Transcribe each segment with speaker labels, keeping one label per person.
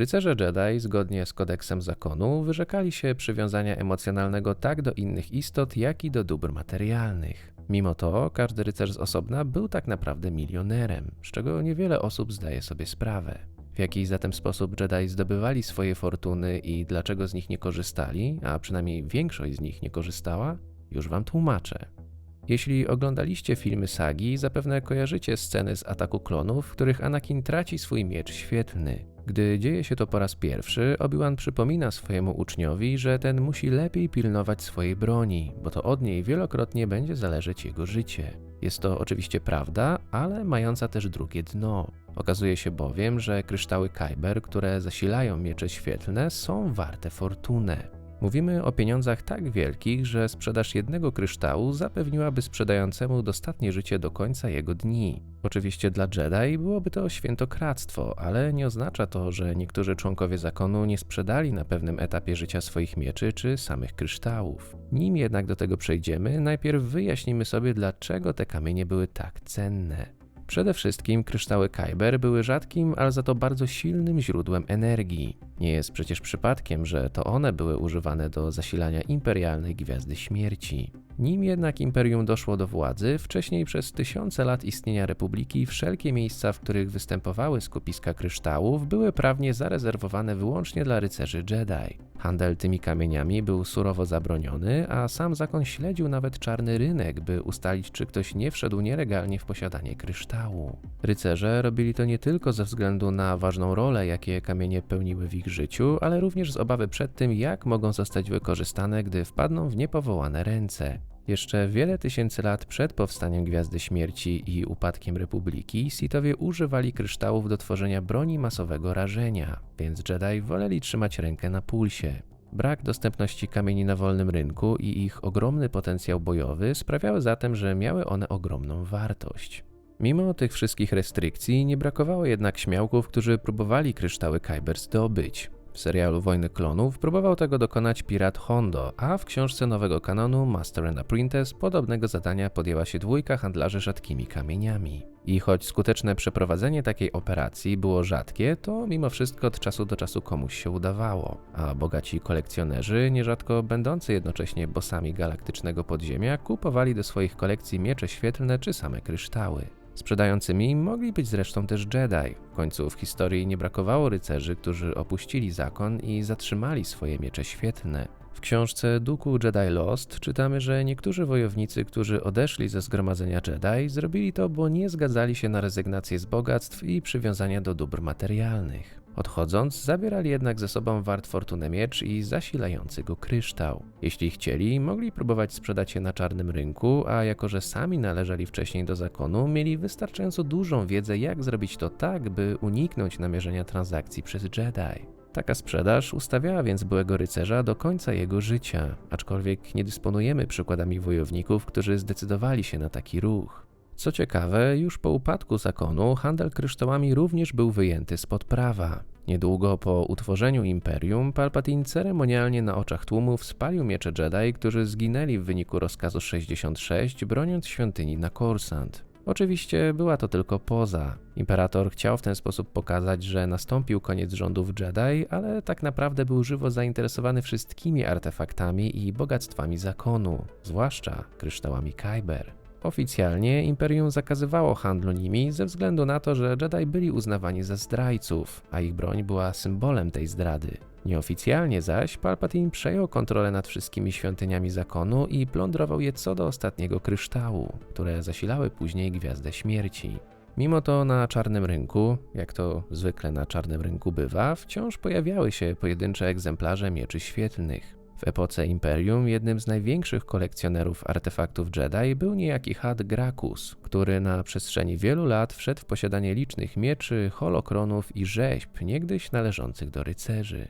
Speaker 1: Rycerze Jedi, zgodnie z kodeksem zakonu, wyrzekali się przywiązania emocjonalnego tak do innych istot, jak i do dóbr materialnych. Mimo to, każdy rycerz z osobna był tak naprawdę milionerem, z czego niewiele osób zdaje sobie sprawę. W jaki zatem sposób Jedi zdobywali swoje fortuny i dlaczego z nich nie korzystali, a przynajmniej większość z nich nie korzystała, już wam tłumaczę. Jeśli oglądaliście filmy sagi, zapewne kojarzycie sceny z ataku klonów, w których Anakin traci swój miecz świetlny. Gdy dzieje się to po raz pierwszy, Obi-Wan przypomina swojemu uczniowi, że ten musi lepiej pilnować swojej broni, bo to od niej wielokrotnie będzie zależeć jego życie. Jest to oczywiście prawda, ale mająca też drugie dno. Okazuje się bowiem, że kryształy Kyber, które zasilają miecze świetlne, są warte fortunę. Mówimy o pieniądzach tak wielkich, że sprzedaż jednego kryształu zapewniłaby sprzedającemu dostatnie życie do końca jego dni. Oczywiście dla Jedi byłoby to świętokradztwo, ale nie oznacza to, że niektórzy członkowie zakonu nie sprzedali na pewnym etapie życia swoich mieczy czy samych kryształów. Nim jednak do tego przejdziemy, najpierw wyjaśnimy sobie, dlaczego te kamienie były tak cenne. Przede wszystkim kryształy Kyber były rzadkim, ale za to bardzo silnym źródłem energii. Nie jest przecież przypadkiem, że to one były używane do zasilania imperialnej Gwiazdy Śmierci. Nim jednak imperium doszło do władzy, wcześniej przez tysiące lat istnienia republiki wszelkie miejsca, w których występowały skupiska kryształów, były prawnie zarezerwowane wyłącznie dla rycerzy Jedi. Handel tymi kamieniami był surowo zabroniony, a sam zakon śledził nawet czarny rynek, by ustalić, czy ktoś nie wszedł nielegalnie w posiadanie kryształu. Rycerze robili to nie tylko ze względu na ważną rolę, jakie kamienie pełniły w ich życiu, ale również z obawy przed tym, jak mogą zostać wykorzystane, gdy wpadną w niepowołane ręce. Jeszcze wiele tysięcy lat przed powstaniem Gwiazdy Śmierci i upadkiem Republiki, Sithowie używali kryształów do tworzenia broni masowego rażenia, więc Jedi woleli trzymać rękę na pulsie. Brak dostępności kamieni na wolnym rynku i ich ogromny potencjał bojowy sprawiały zatem, że miały one ogromną wartość. Mimo tych wszystkich restrykcji nie brakowało jednak śmiałków, którzy próbowali kryształy Kyber zdobyć. W serialu Wojny Klonów próbował tego dokonać pirat Hondo, a w książce nowego kanonu Master and Apprentice podobnego zadania podjęła się dwójka handlarzy rzadkimi kamieniami. I choć skuteczne przeprowadzenie takiej operacji było rzadkie, to mimo wszystko od czasu do czasu komuś się udawało, a bogaci kolekcjonerzy, nierzadko będący jednocześnie bosami galaktycznego podziemia, kupowali do swoich kolekcji miecze świetlne czy same kryształy. Sprzedającymi mogli być zresztą też Jedi. W końcu w historii nie brakowało rycerzy, którzy opuścili zakon i zatrzymali swoje miecze świetne. W książce Duku Jedi Lost czytamy, że niektórzy wojownicy, którzy odeszli ze zgromadzenia Jedi, zrobili to, bo nie zgadzali się na rezygnację z bogactw i przywiązania do dóbr materialnych. Odchodząc, zabierali jednak ze sobą wart fortunę miecz i zasilający go kryształ. Jeśli chcieli, mogli próbować sprzedać je na czarnym rynku, a jako że sami należeli wcześniej do zakonu, mieli wystarczająco dużą wiedzę, jak zrobić to tak, by uniknąć namierzenia transakcji przez Jedi. Taka sprzedaż ustawiała więc byłego rycerza do końca jego życia, aczkolwiek nie dysponujemy przykładami wojowników, którzy zdecydowali się na taki ruch. Co ciekawe, już po upadku zakonu handel kryształami również był wyjęty spod prawa. Niedługo po utworzeniu imperium, Palpatine ceremonialnie na oczach tłumów spalił miecze Jedi, którzy zginęli w wyniku rozkazu 66, broniąc świątyni na Korsant. Oczywiście była to tylko poza. Imperator chciał w ten sposób pokazać, że nastąpił koniec rządów Jedi, ale tak naprawdę był żywo zainteresowany wszystkimi artefaktami i bogactwami zakonu, zwłaszcza kryształami Kyber. Oficjalnie Imperium zakazywało handlu nimi ze względu na to, że Jedi byli uznawani za zdrajców, a ich broń była symbolem tej zdrady. Nieoficjalnie zaś Palpatine przejął kontrolę nad wszystkimi świątyniami zakonu i plądrował je co do ostatniego kryształu, które zasilały później Gwiazdę Śmierci. Mimo to na czarnym rynku, jak to zwykle na czarnym rynku bywa, wciąż pojawiały się pojedyncze egzemplarze mieczy świetlnych. W epoce Imperium jednym z największych kolekcjonerów artefaktów Jedi był niejaki Had Grakus, który na przestrzeni wielu lat wszedł w posiadanie licznych mieczy, holokronów i rzeźb, niegdyś należących do rycerzy.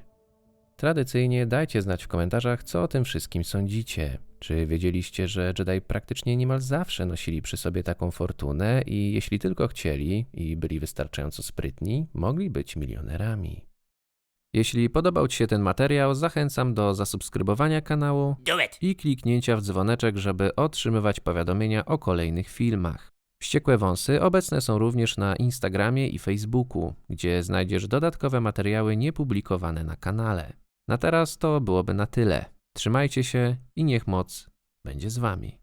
Speaker 1: Tradycyjnie dajcie znać w komentarzach, co o tym wszystkim sądzicie. Czy wiedzieliście, że Jedi praktycznie niemal zawsze nosili przy sobie taką fortunę i jeśli tylko chcieli i byli wystarczająco sprytni, mogli być milionerami? Jeśli podobał Ci się ten materiał, zachęcam do zasubskrybowania kanału i kliknięcia w dzwoneczek, żeby otrzymywać powiadomienia o kolejnych filmach. Wściekłe Wąsy obecne są również na Instagramie i Facebooku, gdzie znajdziesz dodatkowe materiały niepublikowane na kanale. Na teraz to byłoby na tyle. Trzymajcie się i niech moc będzie z Wami.